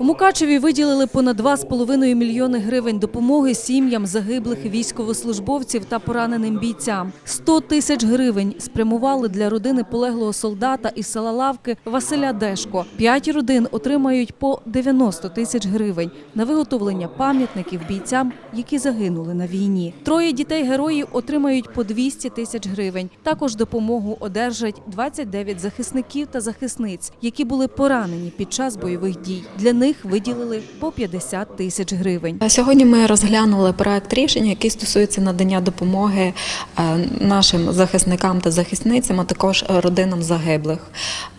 У Мукачеві виділили понад 2,5 мільйони гривень допомоги сім'ям загиблих військовослужбовців та пораненим бійцям. 100 тисяч гривень спрямували для родини полеглого солдата із села Лавки Василя Дешко. П'ять родин отримають по 90 тисяч гривень на виготовлення пам'ятників бійцям, які загинули на війні. Троє дітей героїв отримають по 200 тисяч гривень. Також допомогу одержать 29 захисників та захисниць, які були поранені під час бойових дій. Для них виділили по 50 тисяч гривень. Сьогодні ми розглянули проект рішення, який стосується надання допомоги е, нашим захисникам та захисницям, а також родинам загиблих.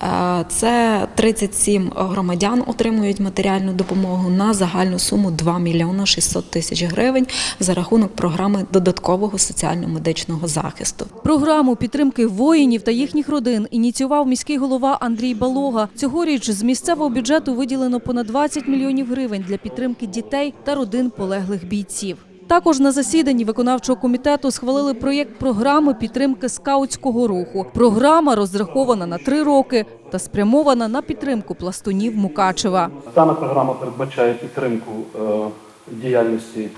Е, Це 37 громадян отримують матеріальну допомогу на загальну суму 2 мільйони 600 тисяч гривень за рахунок програми додаткового соціально-медичного захисту. Програму підтримки воїнів та їхніх родин ініціював міський голова Андрій Балога. Цьогоріч з місцевого бюджету виділено понад 20 мільйонів гривень для підтримки дітей та родин полеглих бійців. Також на засіданні виконавчого комітету схвалили проєкт програми підтримки скаутського руху. Програма розрахована на три роки та спрямована на підтримку пластунів Мукачева. Дана програма передбачає підтримку е, діяльності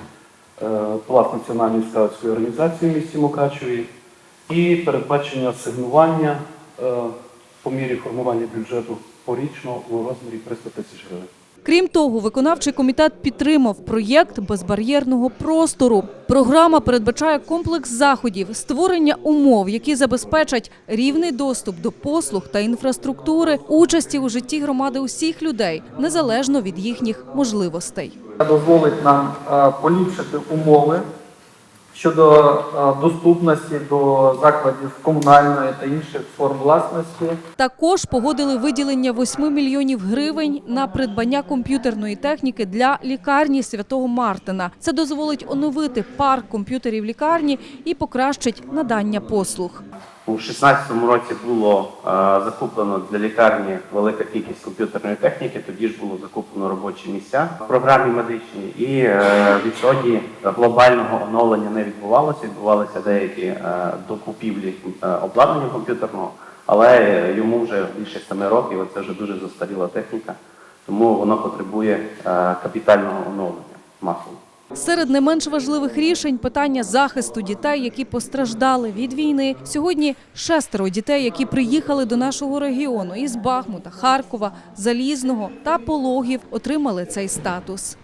е, Пласт Національної скаутської організації в місті Мукачеві і передбачення асигнування е, по мірі формування бюджету порічно у розмірі 300 тисяч гривень. Крім того, виконавчий комітет підтримав проєкт безбар'єрного простору. Програма передбачає комплекс заходів, створення умов, які забезпечать рівний доступ до послуг та інфраструктури, участі у житті громади усіх людей, незалежно від їхніх можливостей. дозволить нам е, поліпшити умови щодо е, доступності до закладів комунальної та інших форм власності. Також погодили виділення 8 мільйонів гривень на придбання комп'ютерної техніки для лікарні Святого Мартина. Це дозволить оновити парк комп'ютерів лікарні і покращить надання послуг. У 2016 році було е, закуплено для лікарні велика кількість комп'ютерної техніки. Тоді ж було закуплено робочі місця в програмі медичній, і е, відтоді глобального оновлення не відбувалося. Відбувалися деякі е, докупівлі обладнання комп'ютерного, але йому вже більше 7 років. Це вже дуже застаріла техніка, тому воно потребує капітального оновлення масово. Серед не менш важливих рішень питання захисту дітей, які постраждали від війни. Сьогодні шестеро дітей, які приїхали до нашого регіону із Бахмута, Харкова, Залізного та Пологів, отримали цей статус.